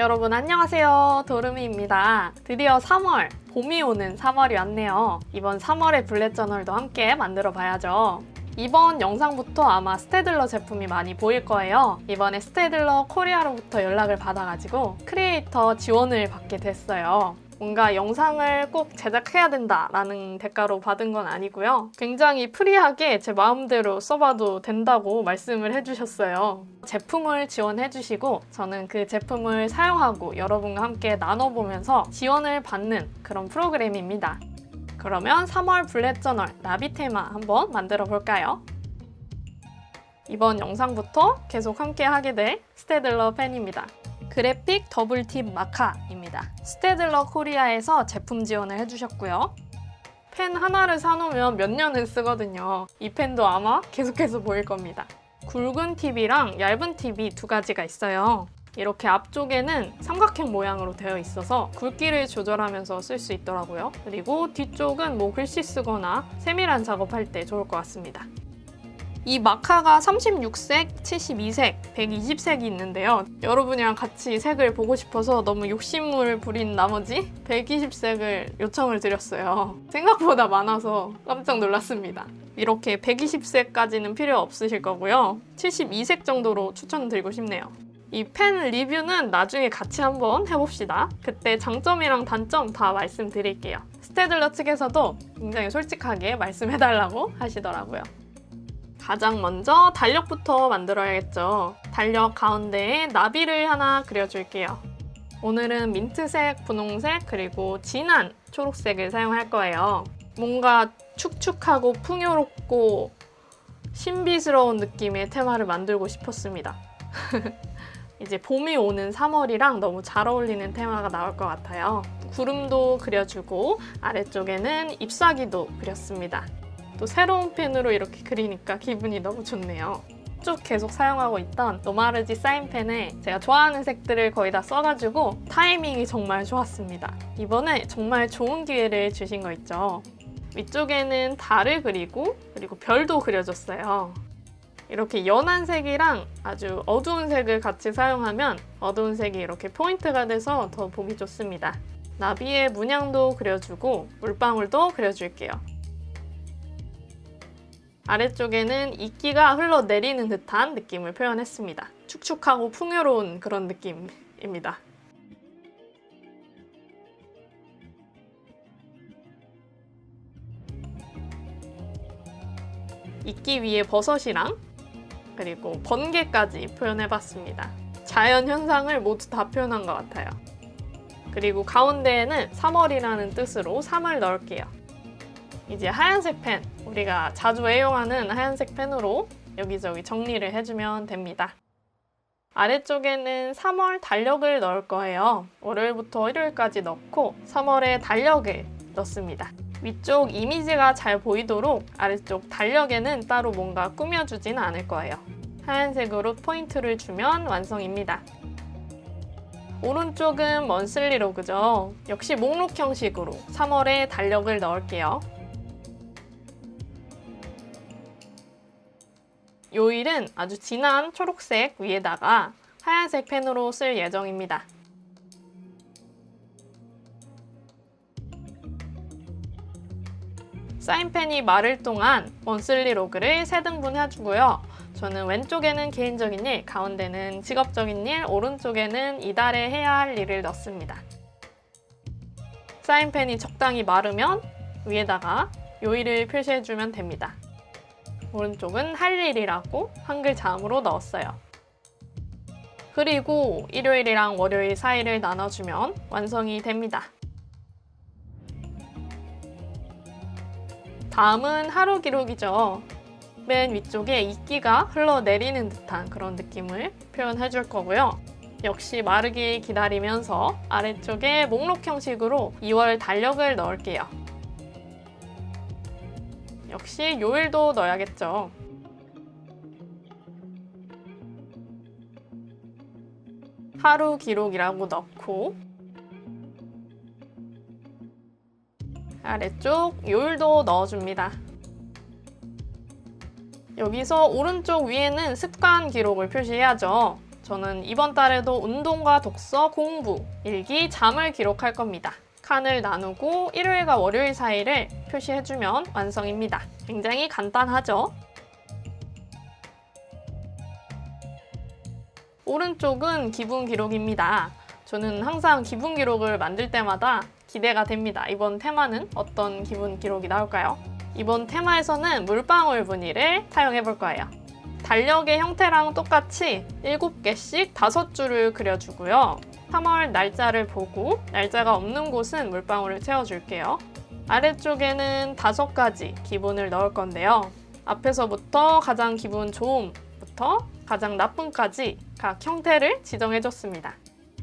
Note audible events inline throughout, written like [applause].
여러분 안녕하세요. 도르미입니다. 드디어 3월, 봄이 오는 3월이 왔네요. 이번 3월의 블랙 저널도 함께 만들어 봐야죠. 이번 영상부터 아마 스테들러 제품이 많이 보일 거예요. 이번에 스테들러 코리아로부터 연락을 받아가지고 크리에이터 지원을 받게 됐어요. 뭔가 영상을 꼭 제작해야 된다라는 대가로 받은 건 아니고요. 굉장히 프리하게 제 마음대로 써봐도 된다고 말씀을 해주셨어요. 제품을 지원해주시고 저는 그 제품을 사용하고 여러분과 함께 나눠보면서 지원을 받는 그런 프로그램입니다. 그러면 3월 블랙 저널 나비 테마 한번 만들어 볼까요? 이번 영상부터 계속 함께 하게 될 스테들러 팬입니다. 그래픽 더블팁 마카입니다. 스테들러 코리아에서 제품 지원을 해주셨고요. 펜 하나를 사놓으면 몇 년은 쓰거든요. 이 펜도 아마 계속해서 보일 겁니다. 굵은 팁이랑 얇은 팁이 두 가지가 있어요. 이렇게 앞쪽에는 삼각형 모양으로 되어 있어서 굵기를 조절하면서 쓸 수 있더라고요. 그리고 뒤쪽은 뭐 글씨 쓰거나 세밀한 작업할 때 좋을 것 같습니다. 이 마카가 36색, 72색, 120색이 있는데요. 여러분이랑 같이 색을 보고 싶어서 너무 욕심을 부린 나머지 120색을 요청을 드렸어요. 생각보다 많아서 깜짝 놀랐습니다. 이렇게 120색까지는 필요 없으실 거고요. 72색 정도로 추천드리고 싶네요. 이펜 리뷰는 나중에 같이 한번 해봅시다. 그때 장점이랑 단점 다 말씀드릴게요. 스테들러 측에서도 굉장히 솔직하게 말씀해달라고 하시더라고요. 가장 먼저 달력부터 만들어야겠죠. 달력 가운데에 나비를 하나 그려줄게요. 오늘은 민트색, 분홍색, 그리고 진한 초록색을 사용할 거예요. 뭔가 축축하고 풍요롭고 신비스러운 느낌의 테마를 만들고 싶었습니다. [laughs] 이제 봄이 오는 3월이랑 너무 잘 어울리는 테마가 나올 것 같아요. 구름도 그려주고 아래쪽에는 잎사귀도 그렸습니다. 또 새로운 펜으로 이렇게 그리니까 기분이 너무 좋네요. 쭉 계속 사용하고 있던 노마르지 사인펜에 제가 좋아하는 색들을 거의 다 써가지고 타이밍이 정말 좋았습니다. 이번에 정말 좋은 기회를 주신 거 있죠. 위쪽에는 달을 그리고 그리고 별도 그려줬어요. 이렇게 연한 색이랑 아주 어두운 색을 같이 사용하면 어두운 색이 이렇게 포인트가 돼서 더 보기 좋습니다. 나비의 문양도 그려주고 물방울도 그려줄게요. 아래쪽에는 이끼가 흘러내리는 듯한 느낌을 표현했습니다. 축축하고 풍요로운 그런 느낌입니다. 이끼 위에 버섯이랑 그리고 번개까지 표현해봤습니다. 자연 현상을 모두 다 표현한 것 같아요. 그리고 가운데에는 3월이라는 뜻으로 3을 넣을게요. 이제 하얀색 펜, 우리가 자주 애용하는 하얀색 펜으로 여기저기 정리를 해주면 됩니다. 아래쪽에는 3월 달력을 넣을 거예요. 월요일부터 일요일까지 넣고 3월에 달력을 넣습니다. 위쪽 이미지가 잘 보이도록 아래쪽 달력에는 따로 뭔가 꾸며주진 않을 거예요. 하얀색으로 포인트를 주면 완성입니다. 오른쪽은 먼슬리 로 그죠. 역시 목록 형식으로 3월에 달력을 넣을게요. 요일은 아주 진한 초록색 위에다가 하얀색 펜으로 쓸 예정입니다. 사인펜이 마를 동안 먼슬리 로그를 3등분 해주고요. 저는 왼쪽에는 개인적인 일, 가운데는 직업적인 일, 오른쪽에는 이달에 해야 할 일을 넣습니다. 사인펜이 적당히 마르면 위에다가 요일을 표시해주면 됩니다. 오른쪽은 할 일이라고 한글 자음으로 넣었어요. 그리고 일요일이랑 월요일 사이를 나눠주면 완성이 됩니다. 다음은 하루 기록이죠. 맨 위쪽에 이끼가 흘러내리는 듯한 그런 느낌을 표현해 줄 거고요. 역시 마르기 기다리면서 아래쪽에 목록 형식으로 2월 달력을 넣을게요. 역시 요일도 넣어야겠죠. 하루 기록이라고 넣고 아래쪽 요일도 넣어줍니다. 여기서 오른쪽 위에는 습관 기록을 표시해야죠. 저는 이번 달에도 운동과 독서, 공부, 일기, 잠을 기록할 겁니다. 칸을 나누고 일요일과 월요일 사이를 표시해주면 완성입니다. 굉장히 간단하죠? 오른쪽은 기분 기록입니다. 저는 항상 기분 기록을 만들 때마다 기대가 됩니다. 이번 테마는 어떤 기분 기록이 나올까요? 이번 테마에서는 물방울 무늬를 사용해 볼 거예요. 달력의 형태랑 똑같이 7개씩 5줄을 그려주고요. 3월 날짜를 보고 날짜가 없는 곳은 물방울을 채워줄게요. 아래쪽에는 5가지 기분을 넣을 건데요. 앞에서부터 가장 기분 좋음부터 가장 나쁨까지 각 형태를 지정해줬습니다.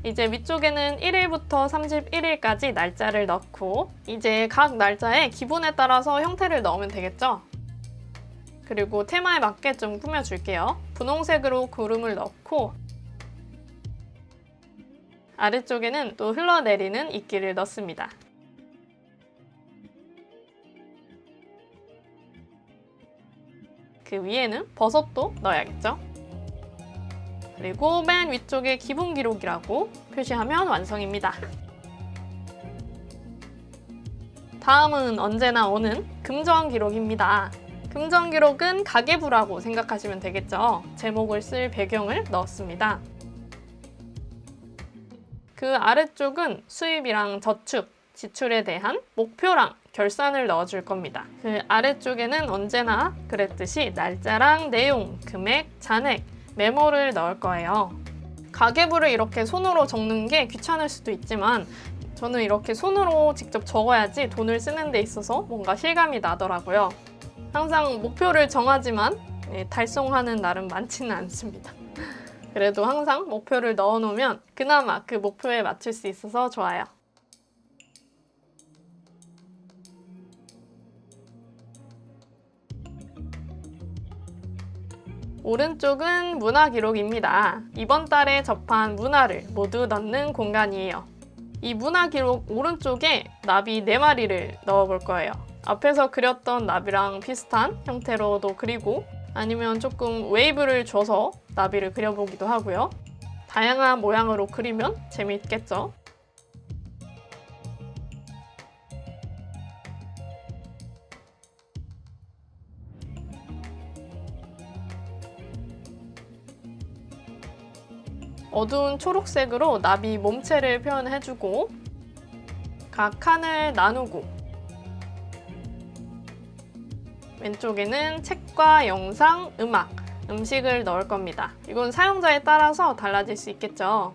이제 위쪽에는 1일부터 31일까지 날짜를 넣고 이제 각 날짜에 기분에 따라서 형태를 넣으면 되겠죠? 그리고 테마에 맞게 좀 꾸며줄게요. 분홍색으로 구름을 넣고 아래쪽에는 또 흘러내리는 이끼를 넣습니다. 그 위에는 버섯도 넣어야겠죠? 그리고 맨 위쪽에 기분 기록이라고 표시하면 완성입니다. 다음은 언제나 오는 금전 기록입니다. 금전 기록은 가계부라고 생각하시면 되겠죠. 제목을 쓸 배경을 넣었습니다. 그 아래쪽은 수입이랑 저축, 지출에 대한 목표랑 결산을 넣어줄 겁니다. 그 아래쪽에는 언제나 그랬듯이 날짜랑 내용, 금액, 잔액, 메모를 넣을 거예요. 가계부를 이렇게 손으로 적는 게 귀찮을 수도 있지만 저는 이렇게 손으로 직접 적어야지 돈을 쓰는 데 있어서 뭔가 실감이 나더라고요. 항상 목표를 정하지만 예, 달성하는 날은 많지는 않습니다. [laughs] 그래도 항상 목표를 넣어놓으면 그나마 그 목표에 맞출 수 있어서 좋아요. 오른쪽은 문화 기록입니다. 이번 달에 접한 문화를 모두 넣는 공간이에요. 이 문화 기록 오른쪽에 나비 4마리를 넣어볼 거예요. 앞에서 그렸던 나비랑 비슷한 형태로도 그리고 아니면 조금 웨이브를 줘서 나비를 그려보기도 하고요. 다양한 모양으로 그리면 재미있겠죠? 어두운 초록색으로 나비 몸체를 표현해주고 각 칸을 나누고 왼쪽에는 책과 영상, 음악, 음식을 넣을 겁니다. 이건 사용자에 따라서 달라질 수 있겠죠.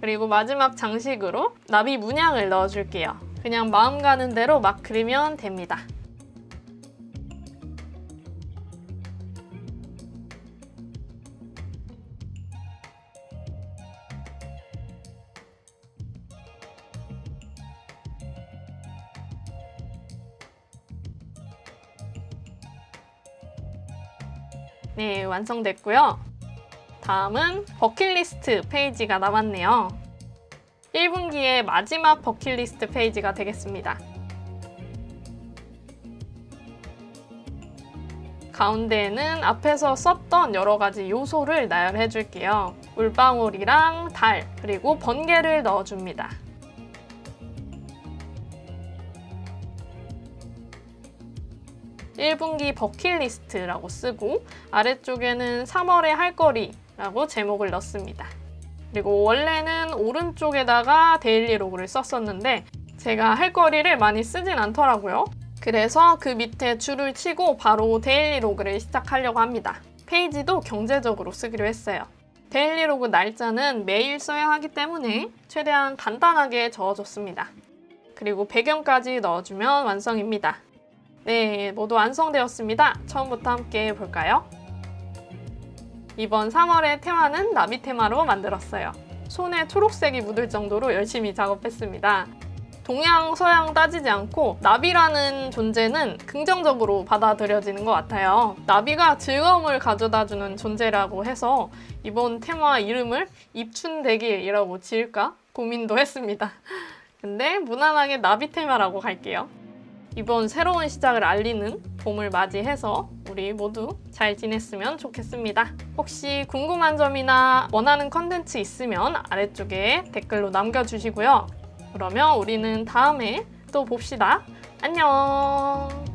그리고 마지막 장식으로 나비 문양을 넣어줄게요. 그냥 마음 가는 대로 막 그리면 됩니다. 네, 완성됐고요. 다음은 버킷리스트 페이지가 남았네요. 1분기의 마지막 버킷리스트 페이지가 되겠습니다. 가운데에는 앞에서 썼던 여러 가지 요소를 나열해 줄게요. 물방울이랑 달, 그리고 번개를 넣어줍니다. (1분기) 버킷리스트라고 쓰고 아래쪽에는 (3월에) 할 거리라고 제목을 넣습니다. 그리고 원래는 오른쪽에다가 데일리로그를 썼었는데 제가 할 거리를 많이 쓰진 않더라고요. 그래서 그 밑에 줄을 치고 바로 데일리로그를 시작하려고 합니다. 페이지도 경제적으로 쓰기로 했어요. 데일리로그 날짜는 매일 써야 하기 때문에 최대한 간단하게 적어줬습니다. 그리고 배경까지 넣어주면 완성입니다. 네, 모두 완성되었습니다. 처음부터 함께 볼까요? 이번 3월의 테마는 나비 테마로 만들었어요. 손에 초록색이 묻을 정도로 열심히 작업했습니다. 동양, 서양 따지지 않고 나비라는 존재는 긍정적으로 받아들여지는 것 같아요. 나비가 즐거움을 가져다 주는 존재라고 해서 이번 테마 이름을 입춘대길이라고 지을까 고민도 했습니다. [laughs] 근데 무난하게 나비 테마라고 갈게요. 이번 새로운 시작을 알리는 봄을 맞이해서 우리 모두 잘 지냈으면 좋겠습니다. 혹시 궁금한 점이나 원하는 컨텐츠 있으면 아래쪽에 댓글로 남겨주시고요. 그러면 우리는 다음에 또 봅시다. 안녕!